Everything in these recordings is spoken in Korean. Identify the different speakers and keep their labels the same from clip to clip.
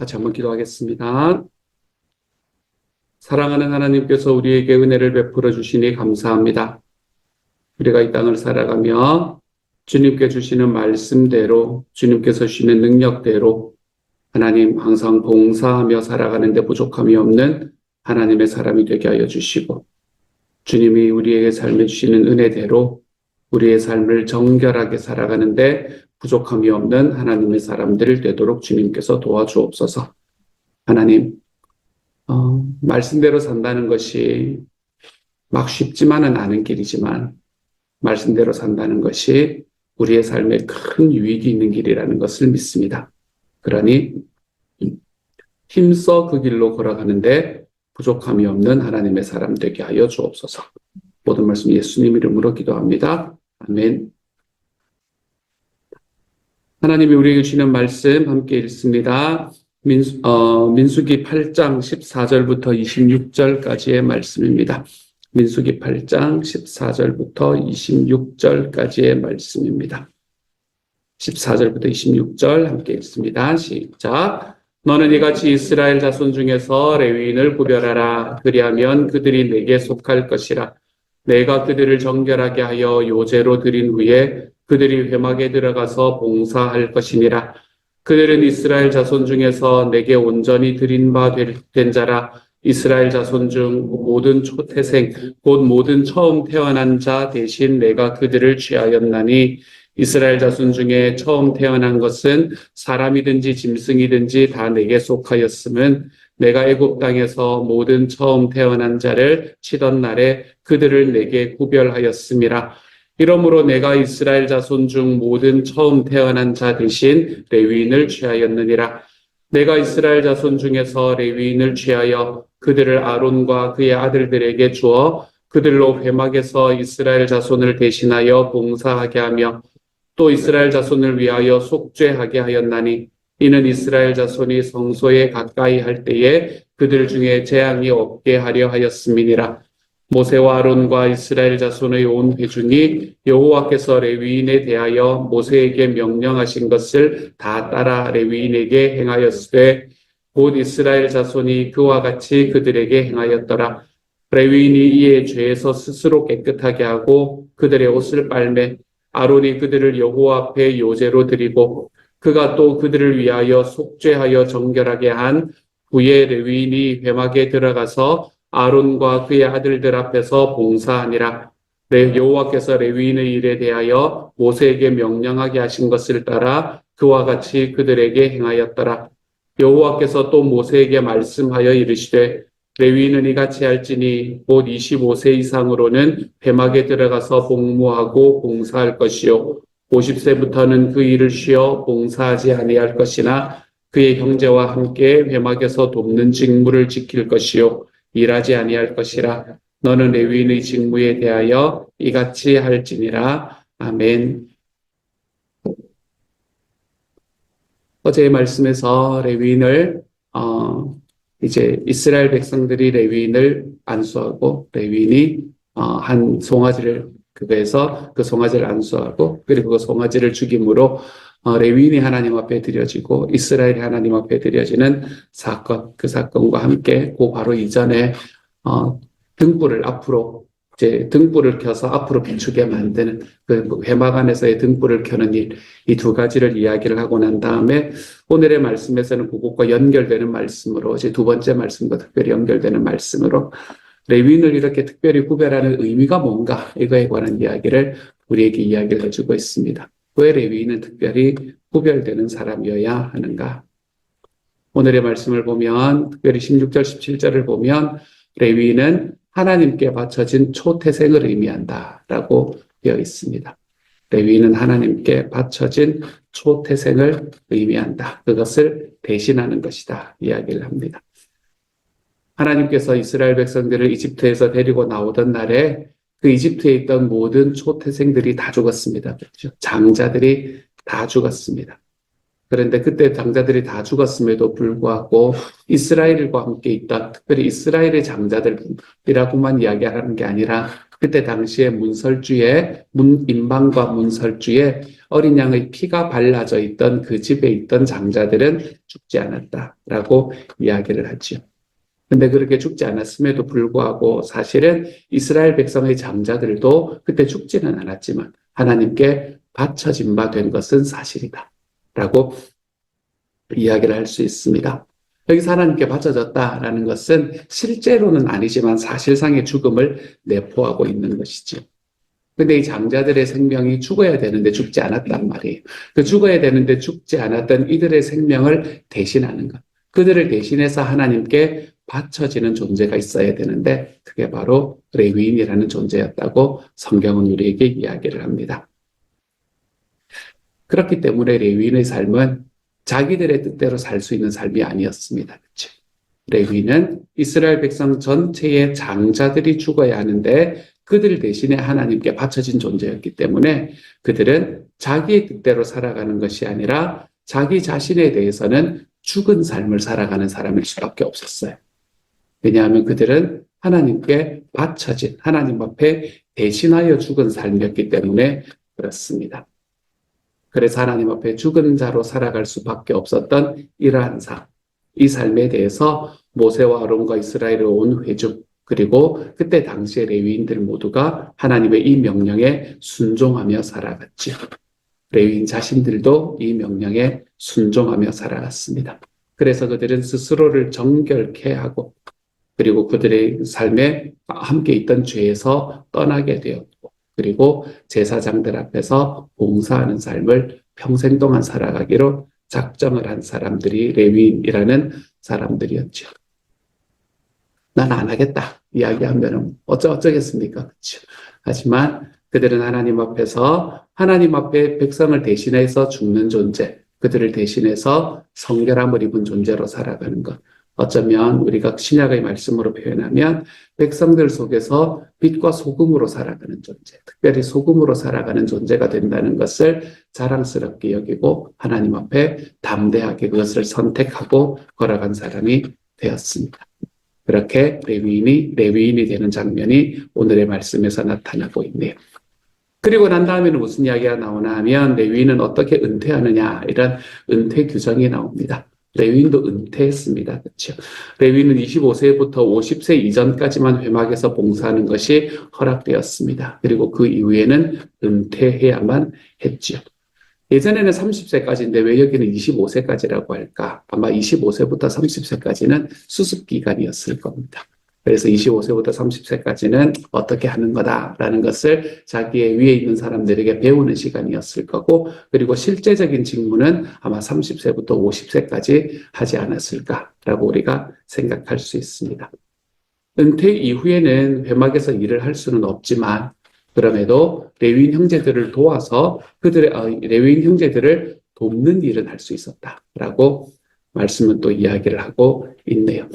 Speaker 1: 같이 한번 기도하겠습니다. 사랑하는 하나님께서 우리에게 은혜를 베풀어 주시니 감사합니다. 우리가 이 땅을 살아가며 주님께 주시는 말씀대로 주님께서 주시는 능력대로 하나님 항상 봉사하며 살아가는데 부족함이 없는 하나님의 사람이 되게 하여 주시고 주님이 우리에게 삶에 주시는 은혜대로 우리의 삶을 정결하게 살아가는데 부족함이 없는 하나님의 사람들 되도록 주님께서 도와주옵소서. 하나님, 어, 말씀대로 산다는 것이 막 쉽지만은 않은 길이지만 말씀대로 산다는 것이 우리의 삶에 큰 유익이 있는 길이라는 것을 믿습니다. 그러니 힘써 그 길로 걸어가는데 부족함이 없는 하나님의 사람 되게 하여 주옵소서. 모든 말씀 예수님 이름으로 기도합니다. 아멘. 하나님이 우리에게 주시는 말씀 함께 읽습니다. 민수, 어, 민수기 8장 14절부터 26절까지의 말씀입니다. 민수기 8장 14절부터 26절까지의 말씀입니다. 14절부터 26절 함께 읽습니다. 시작. 너는 이같이 이스라엘 자손 중에서 레위인을 구별하라. 그리하면 그들이 내게 속할 것이라. 내가 그들을 정결하게 하여 요제로 드린 후에 그들이 회막에 들어가서 봉사할 것이니라. 그들은 이스라엘 자손 중에서 내게 온전히 드린 바 된 자라. 이스라엘 자손 중 모든 초태생 곧 모든 처음 태어난 자 대신 내가 그들을 취하였나니 이스라엘 자손 중에 처음 태어난 것은 사람이든지 짐승이든지 다 내게 속하였음은 내가 애굽 땅에서 모든 처음 태어난 자를 치던 날에 그들을 내게 구별하였음이라 이러므로 내가 이스라엘 자손 중 모든 처음 태어난 자 대신 레위인을 취하였느니라. 내가 이스라엘 자손 중에서 레위인을 취하여 그들을 아론과 그의 아들들에게 주어 그들로 회막에서 이스라엘 자손을 대신하여 봉사하게 하며 또 이스라엘 자손을 위하여 속죄하게 하였나니 이는 이스라엘 자손이 성소에 가까이 할 때에 그들 중에 재앙이 없게 하려 하였음이니라. 모세와 아론과 이스라엘 자손의 온 회중이 여호와께서 레위인에 대하여 모세에게 명령하신 것을 다 따라 레위인에게 행하였으되 곧 이스라엘 자손이 그와 같이 그들에게 행하였더라. 레위인이 이에 죄에서 스스로 깨끗하게 하고 그들의 옷을 빨매 아론이 그들을 여호와 앞에 요제로 드리고 그가 또 그들을 위하여 속죄하여 정결하게 한 후에 레위인이 회막에 들어가서 아론과 그의 아들들 앞에서 봉사하니라. 내 여호와께서 레위인의 일에 대하여 모세에게 명령하게 하신 것을 따라 그와 같이 그들에게 행하였더라. 여호와께서 또 모세에게 말씀하여 이르시되 레위인은 이같이 할지니 곧 25세 이상으로는 회막에 들어가서 복무하고 봉사할 것이요 50세부터는 그 일을 쉬어 봉사하지 아니할 것이나 그의 형제와 함께 회막에서 돕는 직무를 지킬 것이요 일하지 아니할 것이라 너는 레위인의 직무에 대하여 이같이 할지니라 아멘. 어제의 말씀에서 레위인을 어, 이제 이스라엘 백성들이 레위인을 안수하고 레위인이 어, 한 송아지를 그거에서 그 송아지를 안수하고 그리고 그 송아지를 죽임으로 어, 레위인이 하나님 앞에 드려지고 이스라엘이 하나님 앞에 드려지는 사건 그 사건과 함께 그 바로 이전에 어, 등불을 앞으로 이제 등불을 켜서 앞으로 비추게 만드는 그 회막 안에서의 등불을 켜는 일 이 두 가지를 이야기를 하고 난 다음에 오늘의 말씀에서는 그것과 연결되는 말씀으로 이제 두 번째 말씀과 특별히 연결되는 말씀으로 레위인을 이렇게 특별히 구별하는 의미가 뭔가 이거에 관한 이야기를 우리에게 이야기를 해주고 있습니다. 왜 레위인은 특별히 구별되는 사람이어야 하는가? 오늘의 말씀을 보면 특별히 16절, 17절을 보면 레위인은 하나님께 바쳐진 초태생을 의미한다라고 되어 있습니다. 레위인은 하나님께 바쳐진 초태생을 의미한다. 그것을 대신하는 것이다. 이야기를 합니다. 하나님께서 이스라엘 백성들을 이집트에서 데리고 나오던 날에 그 이집트에 있던 모든 초태생들이 다 죽었습니다. 그렇죠? 장자들이 다 죽었습니다. 그런데 그때 장자들이 다 죽었음에도 불구하고 이스라엘과 함께 있던 특별히 이스라엘의 장자들이라고만 이야기하는 게 아니라 그때 당시에 문설주에 문 임방과 문설주에 어린 양의 피가 발라져 있던 그 집에 있던 장자들은 죽지 않았다라고 이야기를 하지요. 근데 그렇게 죽지 않았음에도 불구하고 사실은 이스라엘 백성의 장자들도 그때 죽지는 않았지만 하나님께 바쳐진 바 된 것은 사실이다. 라고 이야기를 할 수 있습니다. 여기서 하나님께 바쳐졌다라는 것은 실제로는 아니지만 사실상의 죽음을 내포하고 있는 것이지. 근데 이 장자들의 생명이 죽어야 되는데 죽지 않았단 말이에요. 그 죽어야 되는데 죽지 않았던 이들의 생명을 대신하는 것. 그들을 대신해서 하나님께 바쳐지는 존재가 있어야 되는데 그게 바로 레위인이라는 존재였다고 성경은 우리에게 이야기를 합니다. 그렇기 때문에 레위인의 삶은 자기들의 뜻대로 살 수 있는 삶이 아니었습니다. 그렇죠? 레위는 이스라엘 백성 전체의 장자들이 죽어야 하는데 그들 대신에 하나님께 바쳐진 존재였기 때문에 그들은 자기의 뜻대로 살아가는 것이 아니라 자기 자신에 대해서는 죽은 삶을 살아가는 사람일 수밖에 없었어요. 왜냐하면 그들은 하나님께 바쳐진 하나님 앞에 대신하여 죽은 삶이었기 때문에 그렇습니다. 그래서 하나님 앞에 죽은 자로 살아갈 수밖에 없었던 이러한 삶, 이 삶에 대해서 모세와 아론과 이스라엘을 온 회중 그리고 그때 당시의 레위인들 모두가 하나님의 이 명령에 순종하며 살아갔지요. 레위인 자신들도 이 명령에 순종하며 살아갔습니다. 그래서 그들은 스스로를 정결케 하고 그리고 그들의 삶에 함께 있던 죄에서 떠나게 되었고 그리고 제사장들 앞에서 봉사하는 삶을 평생 동안 살아가기로 작정을 한 사람들이 레위인이라는 사람들이었죠. 난 안 하겠다. 이야기하면 어쩌, 어쩌겠습니까? 그렇죠. 하지만 그들은 하나님 앞에서 하나님 앞에 백성을 대신해서 죽는 존재, 그들을 대신해서 성결함을 입은 존재로 살아가는 것. 어쩌면 우리가 신약의 말씀으로 표현하면 백성들 속에서 빛과 소금으로 살아가는 존재, 특별히 소금으로 살아가는 존재가 된다는 것을 자랑스럽게 여기고 하나님 앞에 담대하게 그것을 선택하고 걸어간 사람이 되었습니다. 그렇게 레위인이 레위인이 되는 장면이 오늘의 말씀에서 나타나고 있네요. 그리고 난 다음에는 무슨 이야기가 나오나 하면 레위인은 어떻게 은퇴하느냐 이런 은퇴 규정이 나옵니다. 레위인도 은퇴했습니다. 그렇죠? 레위인은 25세부터 50세 이전까지만 회막에서 봉사하는 것이 허락되었습니다. 그리고 그 이후에는 은퇴해야만 했지요. 예전에는 30세까지인데 왜 여기는 25세까지라고 할까? 아마 25세부터 30세까지는 수습 기간이었을 겁니다. 그래서 25세부터 30세까지는 어떻게 하는 거다라는 것을 자기의 위에 있는 사람들에게 배우는 시간이었을 거고, 그리고 실제적인 직무는 아마 30세부터 50세까지 하지 않았을까라고 우리가 생각할 수 있습니다. 은퇴 이후에는 회막에서 일을 할 수는 없지만, 그럼에도 레위인 형제들을 도와서 그들의 어, 레위인 형제들을 돕는 일은 할 수 있었다라고 말씀은 또 이야기를 하고 있네요.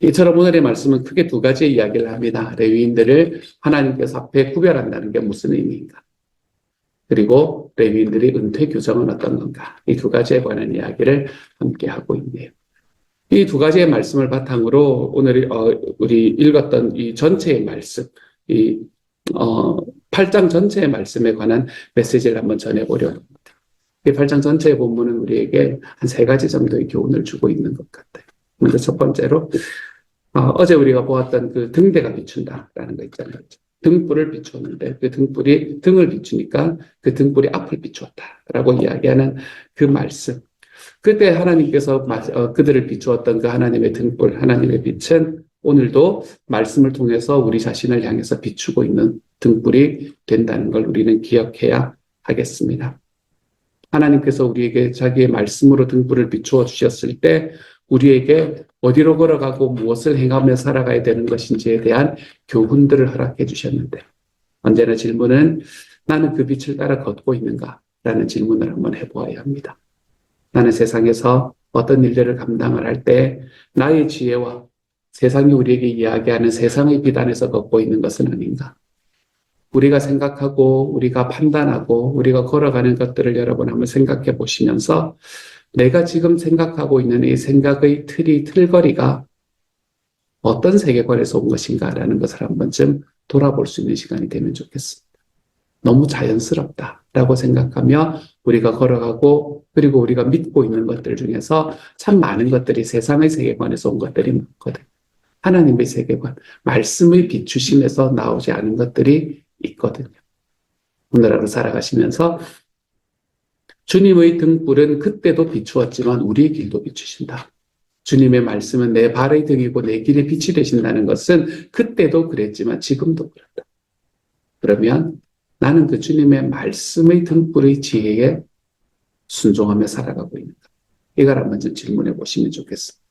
Speaker 1: 이처럼 오늘의 말씀은 크게 두 가지 이야기를 합니다. 레위인들을 하나님께서 앞에 구별한다는 게 무슨 의미인가? 그리고 레위인들이 은퇴 규정은 어떤 건가? 이 두 가지에 관한 이야기를 함께 하고 있네요. 이 두 가지의 말씀을 바탕으로 오늘 어, 우리 읽었던 이 전체의 말씀, 이 어, 8장 전체의 말씀에 관한 메시지를 한번 전해보려 합니다. 이 8장 전체의 본문은 우리에게 한 세 가지 정도의 교훈을 주고 있는 것 같아요. 먼저 첫 번째로 어, 제 우리가 보았던 그 등대가 비춘다라는 거 있잖아요. 등불을 비추었는데 그 등불이 등을 비추니까 그 등불이 앞을 비추었다라고 이야기하는 그 말씀. 그때 하나님께서 어, 그들을 비추었던 그 하나님의 등불, 하나님의 빛은 오늘도 말씀을 통해서 우리 자신을 향해서 비추고 있는 등불이 된다는 걸 우리는 기억해야 하겠습니다. 하나님께서 우리에게 자기의 말씀으로 등불을 비추어 주셨을 때 우리에게 어디로 걸어가고 무엇을 행하며 살아가야 되는 것인지에 대한 교훈들을 허락해 주셨는데 언제나 질문은 나는 그 빛을 따라 걷고 있는가? 라는 질문을 한번 해보아야 합니다. 나는 세상에서 어떤 일들을 감당을 할 때 나의 지혜와 세상이 우리에게 이야기하는 세상의 비단에서 걷고 있는 것은 아닌가? 우리가 생각하고 우리가 판단하고 우리가 걸어가는 것들을 여러분 한번 생각해 보시면서 내가 지금 생각하고 있는 이 생각의 틀이 틀거리가 어떤 세계관에서 온 것인가라는 것을 한 번쯤 돌아볼 수 있는 시간이 되면 좋겠습니다. 너무 자연스럽다라고 생각하며 우리가 걸어가고 그리고 우리가 믿고 있는 것들 중에서 참 많은 것들이 세상의 세계관에서 온 것들이 많거든. 하나님의 세계관, 말씀의 비추심에서 나오지 않은 것들이 있거든요. 오늘 하루 살아가시면서 주님의 등불은 그때도 비추었지만 우리의 길도 비추신다. 주님의 말씀은 내 발의 등이고 내 길의 빛이 되신다는 것은 그때도 그랬지만 지금도 그렇다. 그러면 나는 그 주님의 말씀의 등불의 지혜에 순종하며 살아가고 있는가? 이걸 한번 좀 질문해 보시면 좋겠습니다.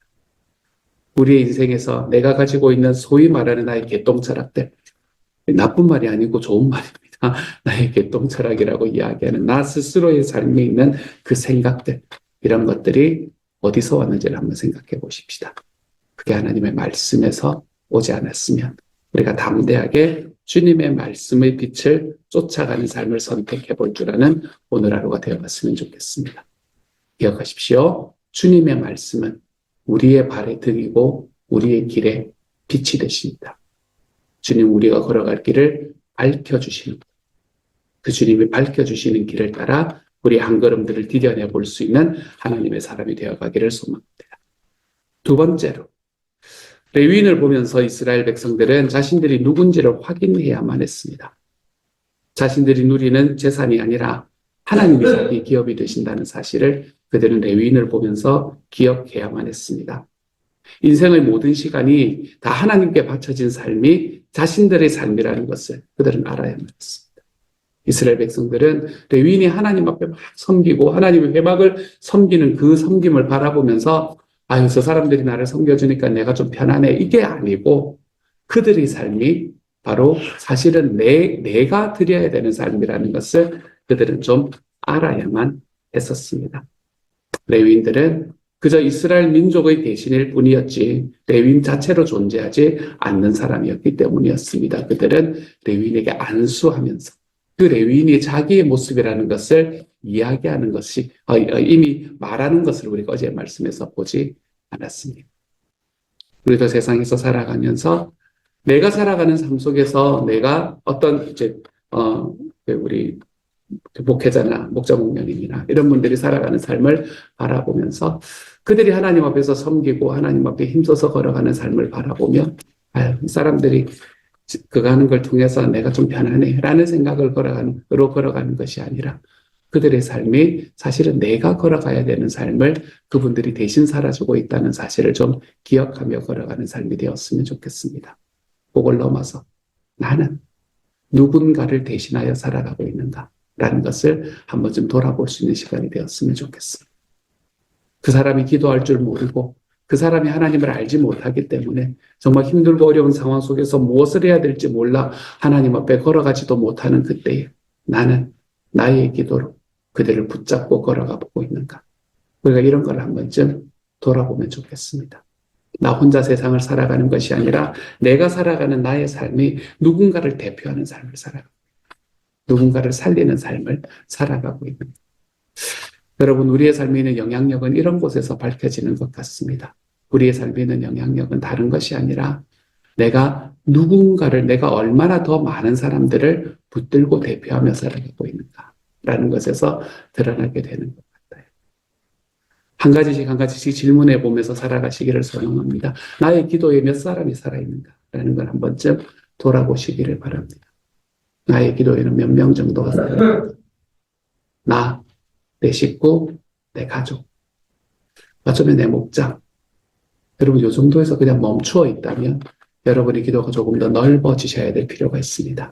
Speaker 1: 우리의 인생에서 내가 가지고 있는 소위 말하는 나의 개똥 철학들, 나쁜 말이 아니고 좋은 말입니다. 나의 개똥 철학이라고 이야기하는 나 스스로의 삶에 있는 그 생각들, 이런 것들이 어디서 왔는지를 한번 생각해 보십시다. 그게 하나님의 말씀에서 오지 않았으면 우리가 담대하게 주님의 말씀의 빛을 쫓아가는 삶을 선택해 볼 줄 아는 오늘 하루가 되어 갔으면 좋겠습니다. 기억하십시오. 주님의 말씀은 우리의 발의 등이고 우리의 길에 빛이 되십니다. 주님 우리가 걸어갈 길을 밝혀주시는 것. 그 주님이 밝혀주시는 길을 따라 우리 한 걸음들을 디뎌내 볼 수 있는 하나님의 사람이 되어가기를 소망합니다. 두 번째로 레위인을 보면서 이스라엘 백성들은 자신들이 누군지를 확인해야만 했습니다. 자신들이 누리는 재산이 아니라 하나님이 자기 기업이 되신다는 사실을 그들은 레위인을 보면서 기억해야만 했습니다. 인생의 모든 시간이 다 하나님께 바쳐진 삶이 자신들의 삶이라는 것을 그들은 알아야만 했습니다. 이스라엘 백성들은 레위인이 하나님 앞에 막 섬기고 하나님의 회막을 섬기는 그 섬김을 바라보면서 아유, 저 사람들이 나를 섬겨주니까 내가 좀 편하네. 이게 아니고 그들의 삶이 바로 사실은 내, 내가 드려야 되는 삶이라는 것을 그들은 좀 알아야만 했었습니다. 레위인들은 그저 이스라엘 민족의 대신일 뿐이었지 레위인 자체로 존재하지 않는 사람이었기 때문이었습니다. 그들은 레위인에게 안수하면서 그 레위인이 자기의 모습이라는 것을 이야기하는 것이 어, 어, 이미 말하는 것을 우리가 어제 말씀에서 보지 않았습니다. 우리도 세상에서 살아가면서 내가 살아가는 삶 속에서 내가 어떤 이제 어 우리 목회자나 목자 목녀님이나 이런 분들이 살아가는 삶을 바라보면서 그들이 하나님 앞에서 섬기고 하나님 앞에 힘써서 걸어가는 삶을 바라보며 아유, 이 사람들이 그거 하는 걸 통해서 내가 좀 편하네 라는 생각을 걸어가는, 으로 걸어가는 것이 아니라 그들의 삶이 사실은 내가 걸어가야 되는 삶을 그분들이 대신 살아주고 있다는 사실을 좀 기억하며 걸어가는 삶이 되었으면 좋겠습니다. 그걸 넘어서 나는 누군가를 대신하여 살아가고 있는가 라는 것을 한번 좀 돌아볼 수 있는 시간이 되었으면 좋겠습니다. 그 사람이 기도할 줄 모르고 그 사람이 하나님을 알지 못하기 때문에 정말 힘들고 어려운 상황 속에서 무엇을 해야 될지 몰라 하나님 앞에 걸어가지도 못하는 그때에 나는 나의 기도로 그들을 붙잡고 걸어가 보고 있는가. 우리가 이런 걸 한 번쯤 돌아보면 좋겠습니다. 나 혼자 세상을 살아가는 것이 아니라 내가 살아가는 나의 삶이 누군가를 대표하는 삶을 살아가고 누군가를 살리는 삶을 살아가고 있는 여러분 우리의 삶에 있는 영향력은 이런 곳에서 밝혀지는 것 같습니다. 우리의 삶에 있는 영향력은 다른 것이 아니라 내가 누군가를 내가 얼마나 더 많은 사람들을 붙들고 대표하며 살아가고 있는가라는 것에서 드러나게 되는 것 같아요. 한 가지씩 한 가지씩 질문해 보면서 살아가시기를 소망합니다. 나의 기도에 몇 사람이 살아있는가라는 걸 한 번쯤 돌아보시기를 바랍니다. 나의 기도에는 몇 명 정도가 살아있는가? 나, 내 식구, 내 가족, 어쩌면 내 목장. 여러분, 요 정도에서 그냥 멈추어 있다면 여러분의 기도가 조금 더 넓어지셔야 될 필요가 있습니다.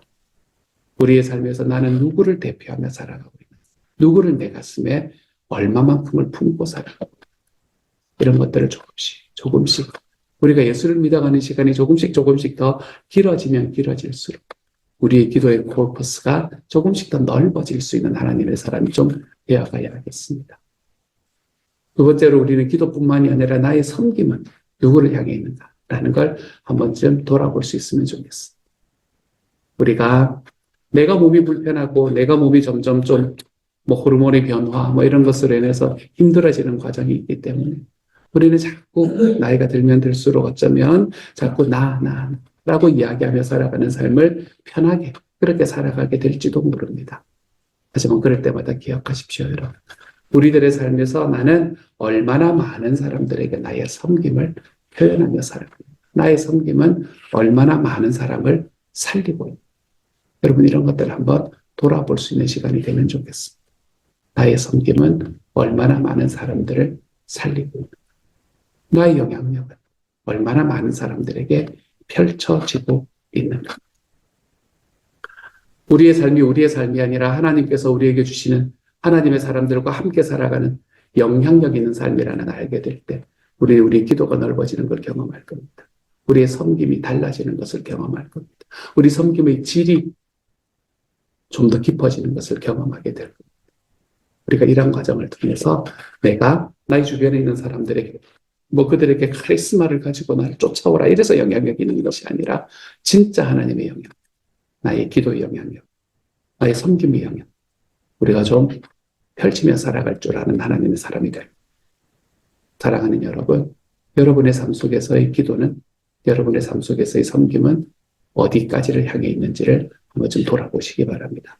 Speaker 1: 우리의 삶에서 나는 누구를 대표하며 살아가고 있는 누구를 내 가슴에 얼마만큼을 품고 살아가고 있는 이런 것들을 조금씩, 조금씩 우리가 예수를 믿어가는 시간이 조금씩 조금씩 더 길어지면 길어질수록 우리의 기도의 콜퍼스가 조금씩 더 넓어질 수 있는 하나님의 사람이 좀 되어가야 하겠습니다. 두 번째로 우리는 기도뿐만이 아니라 나의 섬김은 누구를 향해 있는가라는 걸 한 번쯤 돌아볼 수 있으면 좋겠습니다. 우리가 내가 몸이 불편하고 내가 몸이 점점 좀 뭐 호르몬의 변화 뭐 이런 것으로 인해서 힘들어지는 과정이 있기 때문에 우리는 자꾸 나이가 들면 들수록 어쩌면 자꾸 나, 나, 라고 이야기하며 살아가는 삶을 편하게 그렇게 살아가게 될지도 모릅니다. 하지만 그럴 때마다 기억하십시오, 여러분. 우리들의 삶에서 나는 얼마나 많은 사람들에게 나의 섬김을 표현하며 살아갑니다. 나의 섬김은 얼마나 많은 사람을 살리고. 여러분 이런 것들을 한번 돌아볼 수 있는 시간이 되면 좋겠습니다. 나의 섬김은 얼마나 많은 사람들을 살리고. 나의 영향력은 얼마나 많은 사람들에게 펼쳐지고 있는가. 우리의 삶이 우리의 삶이 아니라 하나님께서 우리에게 주시는 하나님의 사람들과 함께 살아가는 영향력 있는 삶이라는 알게 될 때, 우리, 우리 기도가 넓어지는 걸 경험할 겁니다. 우리의 섬김이 달라지는 것을 경험할 겁니다. 우리 섬김의 질이 좀 더 깊어지는 것을 경험하게 될 겁니다. 우리가 이런 과정을 통해서 내가 나의 주변에 있는 사람들에게 뭐 그들에게 카리스마를 가지고 나를 쫓아오라 이래서 영향력 있는 것이 아니라 진짜 하나님의 영향, 나의 기도의 영향력, 나의 섬김의 영향, 우리가 좀 펼치며 살아갈 줄 아는 하나님의 사람이 될. 사랑하는 여러분, 여러분의 삶 속에서의 기도는 여러분의 삶 속에서의 섬김은 어디까지를 향해 있는지를 한번 좀 돌아보시기 바랍니다.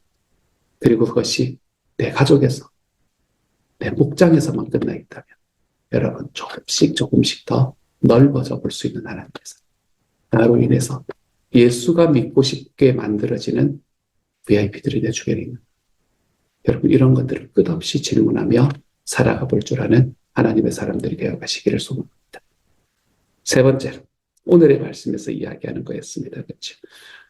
Speaker 1: 그리고 그것이 내 가족에서, 내 목장에서만 끝나 있다면 여러분 조금씩 조금씩 더 넓어져 볼 수 있는 하나님께서 나로 인해서 예수가 믿고 싶게 만들어지는 VIP들이 내 주변에 있는 여러분 이런 것들을 끝없이 질문하며 살아가 볼 줄 아는 하나님의 사람들이 되어 가시기를 소망합니다. 세 번째로 오늘의 말씀에서 이야기하는 거였습니다. 그렇죠?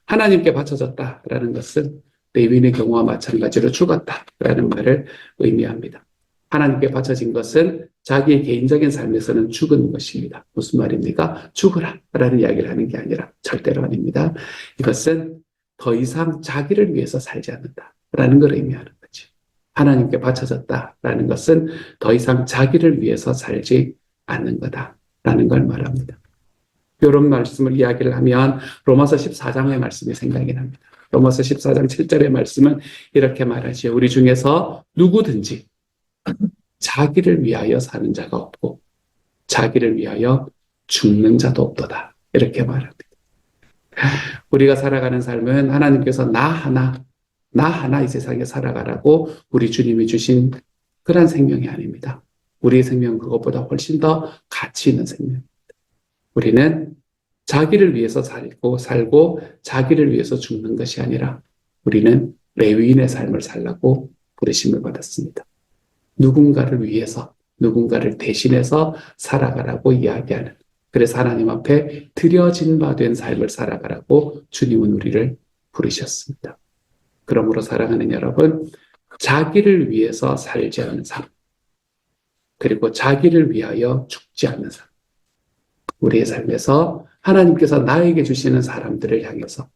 Speaker 1: 하나님께 바쳐졌다라는 것은 레위인의 경우와 마찬가지로 죽었다라는 말을 의미합니다. 하나님께 바쳐진 것은 자기의 개인적인 삶에서는 죽은 것입니다. 무슨 말입니까? 죽으라 라는 이야기를 하는 게 아니라 절대로 아닙니다. 이것은 더 이상 자기를 위해서 살지 않는다 라는 걸 의미하는. 하나님께 바쳐졌다라는 것은 더 이상 자기를 위해서 살지 않는 거다라는 걸 말합니다. 이런 말씀을 이야기를 하면 로마서 14장의 말씀이 생각이 납니다. 로마서 14장 7절의 말씀은 이렇게 말하지요. 우리 중에서 누구든지 자기를 위하여 사는 자가 없고 자기를 위하여 죽는 자도 없도다. 이렇게 말합니다. 우리가 살아가는 삶은 하나님께서 나 하나, 나 하나 이 세상에 살아가라고 우리 주님이 주신 그런 생명이 아닙니다. 우리의 생명은 그것보다 훨씬 더 가치 있는 생명입니다. 우리는 자기를 위해서 살고, 살고, 자기를 위해서 죽는 것이 아니라 우리는 레위인의 삶을 살라고 부르심을 받았습니다. 누군가를 위해서, 누군가를 대신해서 살아가라고 이야기하는, 그래서 하나님 앞에 드려진 바 된 삶을 살아가라고 주님은 우리를 부르셨습니다. 그러므로 사랑하는 여러분, 자기를 위해서 살지 않는 삶, 그리고 자기를 위하여 죽지 않는 삶, 우리의 삶에서 하나님께서 나에게 주시는 사람들을 향해서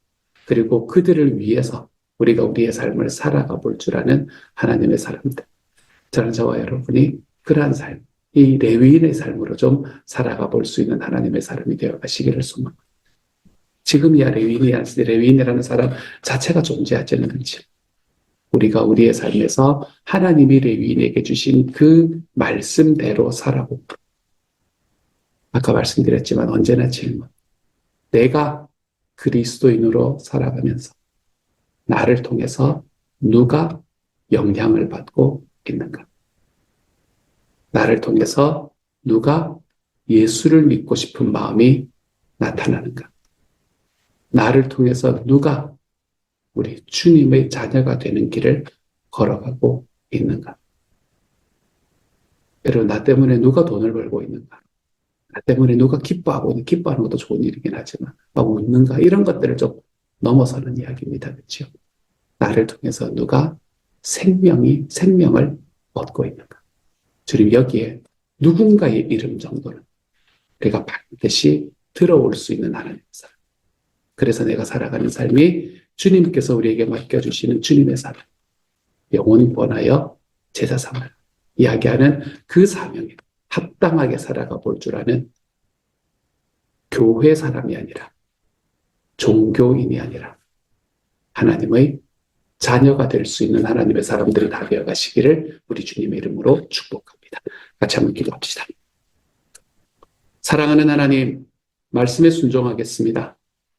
Speaker 1: 그리고 그들을 위해서 우리가 우리의 삶을 살아가 볼 줄 아는 하나님의 사람들. 저는 저와 여러분이 그러한 삶, 이 레위인의 삶으로 좀 살아가 볼 수 있는 하나님의 사람이 되어 가시기를 소망합니다. 지금이야 레위인이 레위인이라는 사람 자체가 존재하지는 않지. 우리가 우리의 삶에서 하나님이 레위인에게 주신 그 말씀대로 살아보고 아까 말씀드렸지만 언제나 질문. 내가 그리스도인으로 살아가면서 나를 통해서 누가 영향을 받고 있는가? 나를 통해서 누가 예수를 믿고 싶은 마음이 나타나는가? 나를 통해서 누가 우리 주님의 자녀가 되는 길을 걸어가고 있는가? 여러분, 나 때문에 누가 돈을 벌고 있는가? 나 때문에 누가 기뻐하고 있는, 기뻐하는 것도 좋은 일이긴 하지만, 막 웃는가? 이런 것들을 좀 넘어서는 이야기입니다. 그렇죠? 나를 통해서 누가 생명이, 생명을 얻고 있는가? 주님 여기에 누군가의 이름 정도는 우리가 반드시 들어올 수 있는 하나님의 사람. 그래서 내가 살아가는 삶이 주님께서 우리에게 맡겨주시는 주님의 사람. 영원히 제자 삼아 이야기하는 그 사명에 합당하게 살아가 볼 줄 아는 교회 사람이 아니라 종교인이 아니라 하나님의 자녀가 될 수 있는 하나님의 사람들이 다 되어 가시기를 우리 주님의 이름으로 축복합니다. 같이 한번 기도합시다. 사랑하는 하나님, 말씀에 순종하겠습니다.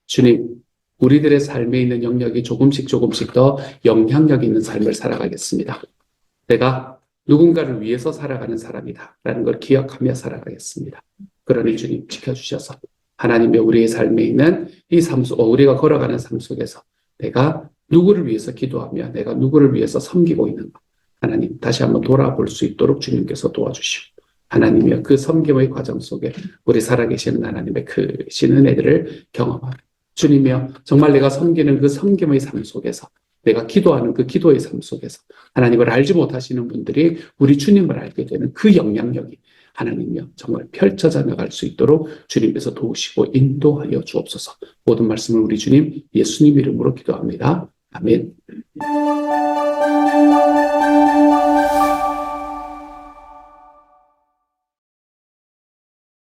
Speaker 1: 주님, 우리들의 삶에 있는 영역이 조금씩 조금씩 더 영향력 있는 삶을 살아가겠습니다. 내가 누군가를 위해서 살아가는 사람이다. 라는 걸 기억하며 살아가겠습니다. 그러니 주님 지켜주셔서 하나님의 우리의 삶에 있는 이 삶 속, 어, 우리가 걸어가는 삶 속에서 내가 누구를 위해서 기도하며 내가 누구를 위해서 섬기고 있는가. 하나님 다시 한번 돌아볼 수 있도록 주님께서 도와주시고 하나님이여 그 섬김의 과정 속에 우리 살아계시는 하나님의 크신 은혜들을 경험하며 주님이여 정말 내가 섬기는 그 섬김의 삶 속에서 내가 기도하는 그 기도의 삶 속에서 하나님을 알지 못하시는 분들이 우리 주님을 알게 되는 그 영향력이 하나님이여 정말 펼쳐져 나갈 수 있도록 주님께서 도우시고 인도하여 주옵소서. 모든 말씀을 우리 주님 예수님 이름으로 기도합니다. 아멘.